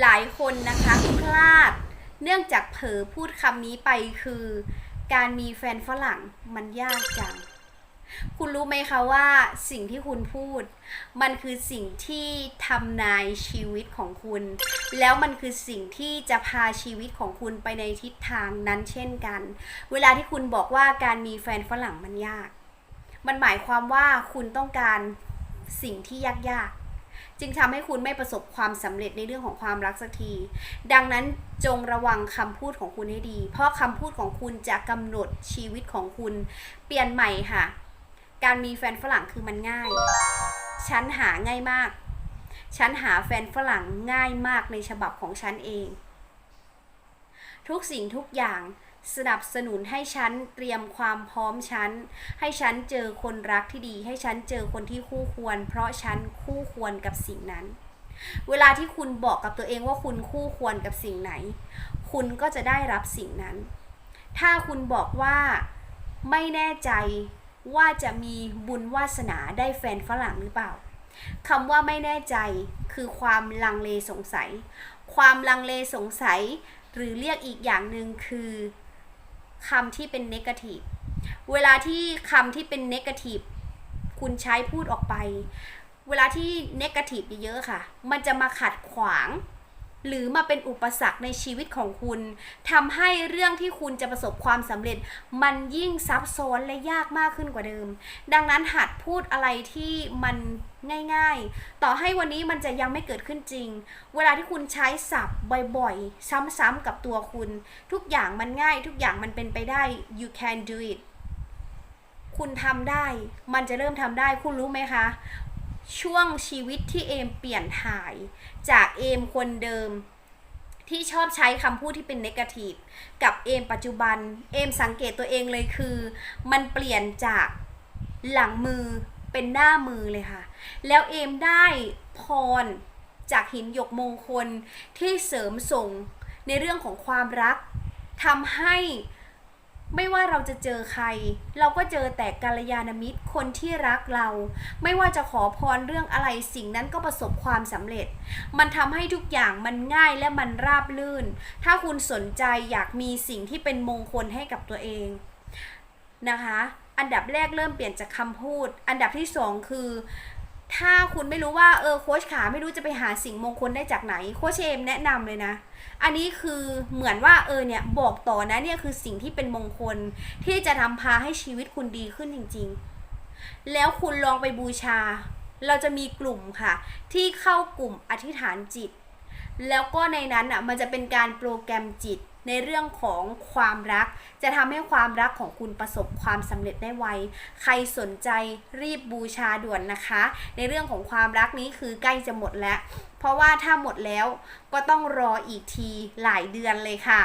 หลายคนนะคะพลาด เนื่องจากเผลอพูดคำนี้ไปคือ การมีแฟนฝรั่งมันยากจัง คุณรู้ไหมคะว่าสิ่งที่คุณพูด มันคือสิ่งที่ทำนายชีวิตของคุณ แล้วมันคือสิ่งที่จะพาชีวิตของคุณไปในทิศทางนั้นเช่นกัน เวลาที่คุณบอกว่าการมีแฟนฝรั่งมันยาก มันหมายความว่าคุณต้องการสิ่งที่ยากๆ จึงทำให้คุณไม่ประสบความสำเร็จในเรื่องของความรักสักที ดังนั้นจงระวังคำพูดของคุณให้ดี เพราะคำพูดของคุณจะกำหนดชีวิตของคุณ เปลี่ยนใหม่ค่ะ การมีแฟนฝรั่งคือมันง่าย ฉันหาง่ายมาก ฉันหาแฟนฝรั่งง่ายมากในฉบับของฉันเอง ทุกสิ่งทุกอย่าง สนับสนุนให้ฉันเตรียมความพร้อมฉัน ให้ฉันเจอคนรักที่ดี ให้ฉันเจอคนที่คู่ควร เพราะฉันคู่ควรกับสิ่งนั้น เวลาที่คุณบอกกับตัวเองว่าคุณคู่ควรกับสิ่งไหน คุณก็จะได้รับสิ่งนั้น ถ้าคุณบอกว่าไม่แน่ใจว่าจะมีบุญวาสนาได้แฟนฝรั่งหรือเปล่าคำว่าไม่แน่ใจคือความลังเลสงสัย ความลังเลสงสัย หรือเรียกอีกอย่างหนึ่งคือ คำที่เป็นเนกาทีฟเวลาที่คำที่เป็นเนกาทีฟคุณใช้พูดออกไป เวลาที่เนกาทีฟเยอะๆค่ะ มันจะมาขัดขวาง หรือมาเป็นอุปสรรคในชีวิตของคุณทำให้เรื่องที่คุณจะประสบความสำเร็จ มันยิ่งซับซ้อนและยากมากขึ้นกว่าเดิม ดังนั้นหัดพูดอะไรที่มันง่ายๆ ต่อให้วันนี้มันจะยังไม่เกิดขึ้นจริง เวลาที่คุณใช้ศัพท์บ่อยๆ ซ้ำๆกับตัวคุณ ทุกอย่างมันง่าย ทุกอย่างมันเป็นไปได้ you can do it คุณทำได้ มันจะเริ่มทำได้ คุณรู้ไหมคะ ช่วงชีวิตที่เอมเปลี่ยนถ่าย จากเอมคนเดิม ที่ชอบใช้คำพูดที่เป็นเนกาทีฟกับเอมปัจจุบัน เอมสังเกตตัวเองเลยคือ มันเปลี่ยนจากหลังมือเป็นหน้ามือเลยค่ะ แล้วเอมได้พรจากหินหยกมงคลที่เสริมส่งในเรื่องของความรักทำให้ ไม่ว่าเราจะเจอใคร เราก็เจอแต่กัลยาณมิตรคนที่รักเรา ไม่ว่าจะขอพรเรื่องอะไรสิ่งนั้นก็ประสบความสำเร็จ มันทำให้ทุกอย่างมันง่ายและมันราบลื่น ถ้าคุณสนใจอยากมีสิ่งที่เป็นมงคลให้กับตัวเองนะคะ อันดับแรกเริ่มเปลี่ยนจากคำพูด อันดับที่สองคือ ถ้าคุณไม่รู้ว่าเออโค้ชขาไม่รู้จะไปหาสิ่งมงคลได้จากไหนโค้ชเอมแนะนำเลยนะ อันนี้คือเหมือนว่าเออเนี่ยบอกต่อนะเนี่ยคือสิ่งที่เป็นมงคลที่จะทำพาให้ชีวิตคุณดีขึ้นจริง ๆ แล้วคุณลองไปบูชา เราจะมีกลุ่มค่ะ ที่เข้ากลุ่มอธิษฐานจิต แล้วก็ในนั้นอะมันจะเป็นการโปรแกรมจิตในเรื่องของความรัก จะทำให้ความรักของคุณประสบความสำเร็จได้ไว ใครสนใจรีบบูชาด่วนนะคะ ในเรื่องของความรักนี้คือใกล้จะหมดแล้ว เพราะว่าถ้าหมดแล้วก็ต้องรออีกทีหลายเดือนเลยค่ะ